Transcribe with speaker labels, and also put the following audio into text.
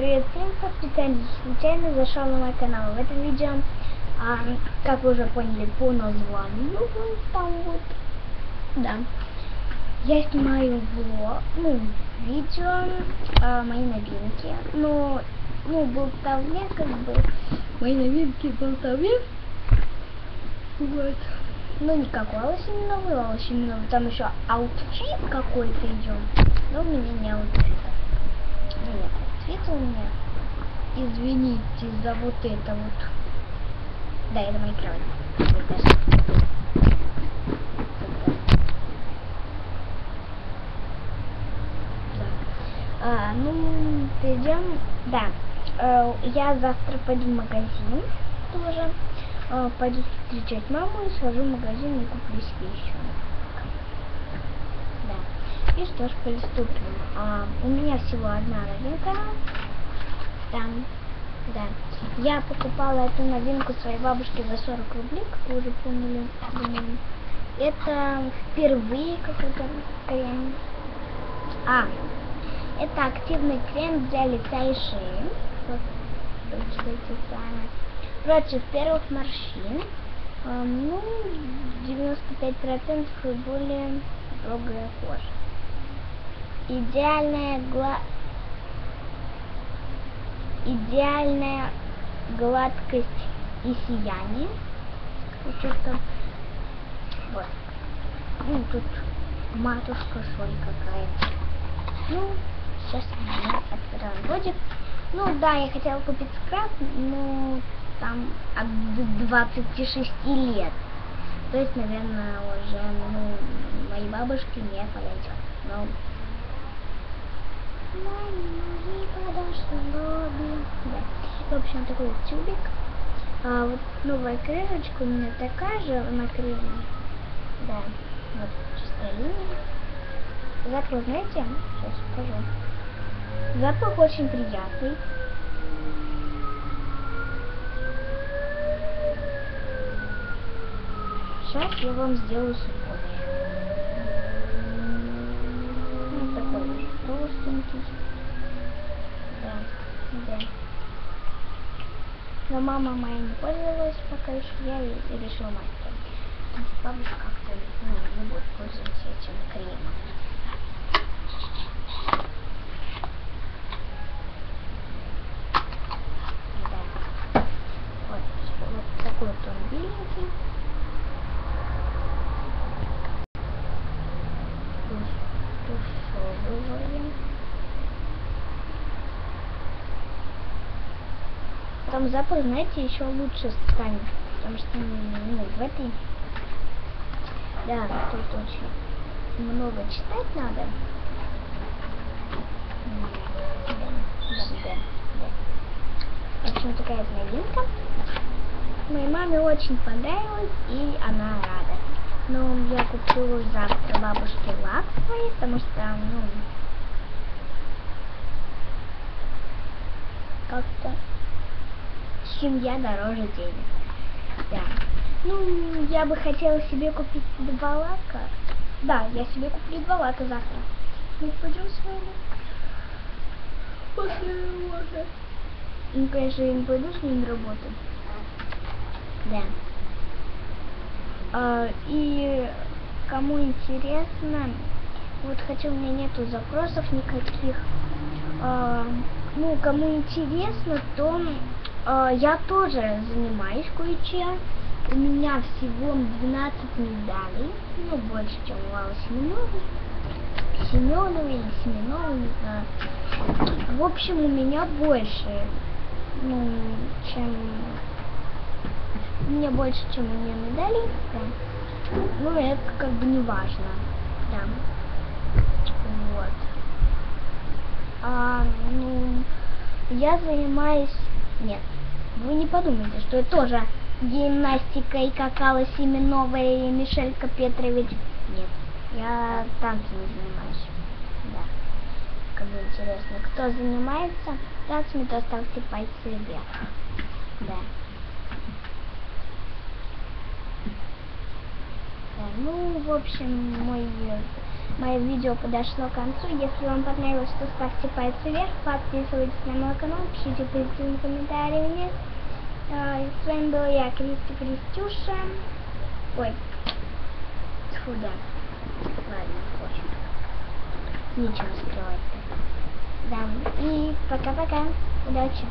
Speaker 1: Привет всем, кто специально случайно зашел на мой канал. В этом видео, а, как вы уже поняли по названию, вот там вот, да, я снимаю влог, ну, видео, а, мои новинки, но, ну, болтовня, как бы, мои новинки болтовня, вот. Ну, не как Лосиновый, Лосиновый, там еще аутфит какой-то идет, но у меня не аутфит. Меня, извините за вот это вот. Да, это кровати. А, ну, перейдем, да, э, я завтра пойду в магазин тоже, э, пойду встречать маму и схожу в магазин и куплю себе еще. Да. И что ж, приступим. А, у меня всего одна новинка. Там, да. Я покупала эту новинку своей бабушке за 40 рублей, как вы уже поняли. Это впервые какой-то крем. А, это активный крем для лица и шеи. Вот. Против первых морщин. А, ну, 95% и более строгая кожа. Идеальная гла... Идеальная гладкость и сияние. Вот. Ну, тут матушка соль какая-то. Ну, сейчас мы открываем годик. Ну да, я хотела купить скраб, но там от 26 лет. То есть, наверное, уже ну, моей бабушке не подойдет. Но мои подошли Да. В общем, такой тюбик. А вот новая крышечка у меня такая же на крыле. Да, вот чистая линия. Запах, знаете, сейчас покажу. Запах очень приятный. Сейчас я вам сделаю сухой. Вот такой вот толстенький. Да. Но мама моя не пользовалась пока еще, я и решила мастер. Бабушка как-то ну, не будет пользоваться этим кремом. Вот, вот такой вот он беленький. Там запах, знаете, еще лучше станет. Потому что, ну, в этой... Да, тут очень много читать надо. Да. В общем, такая новинка. Моей маме очень понравилось, и она рада. Но я куплю завтра бабушке лак своей, потому что, ну, как-то семья дороже денег. Да. Ну, я бы хотела себе купить два лака. Да, я себе куплю два лака завтра. Мы пойдем с вами. После работы. Ну, конечно, я не пойду с ним работать. Да. А, и кому интересно, вот хотя у меня нету запросов никаких. А, ну, кому интересно, то а, я тоже занимаюсь кое-чем. У меня всего 12 медалей, ну, больше, чем у Аллы Семеновой. Семеновой или Семеновой, не знаю. В общем, у меня больше, ну, чем... У меня больше, чем у нее медалей, да. Ну, это как бы не важно, да. Вот. А, ну, я занимаюсь... Нет, вы не подумайте, что я тоже гимнастикой, как Алла Семенова и Мишелька Петрович. Нет, я танцами занимаюсь. Да. Кому интересно, кто занимается танцами, то ставьте пальцы вверх. Да. Да, ну, в общем, мой мое видео подошло к концу. Если вам понравилось, то ставьте пальцы вверх, подписывайтесь на мой канал, пишите позитивные комментарии мне. А, С вами была я, Кристи Кристюша. Ой, Тьфу. Ладно, пофиг. Нечего скрывать. Да, и пока-пока. Удачи.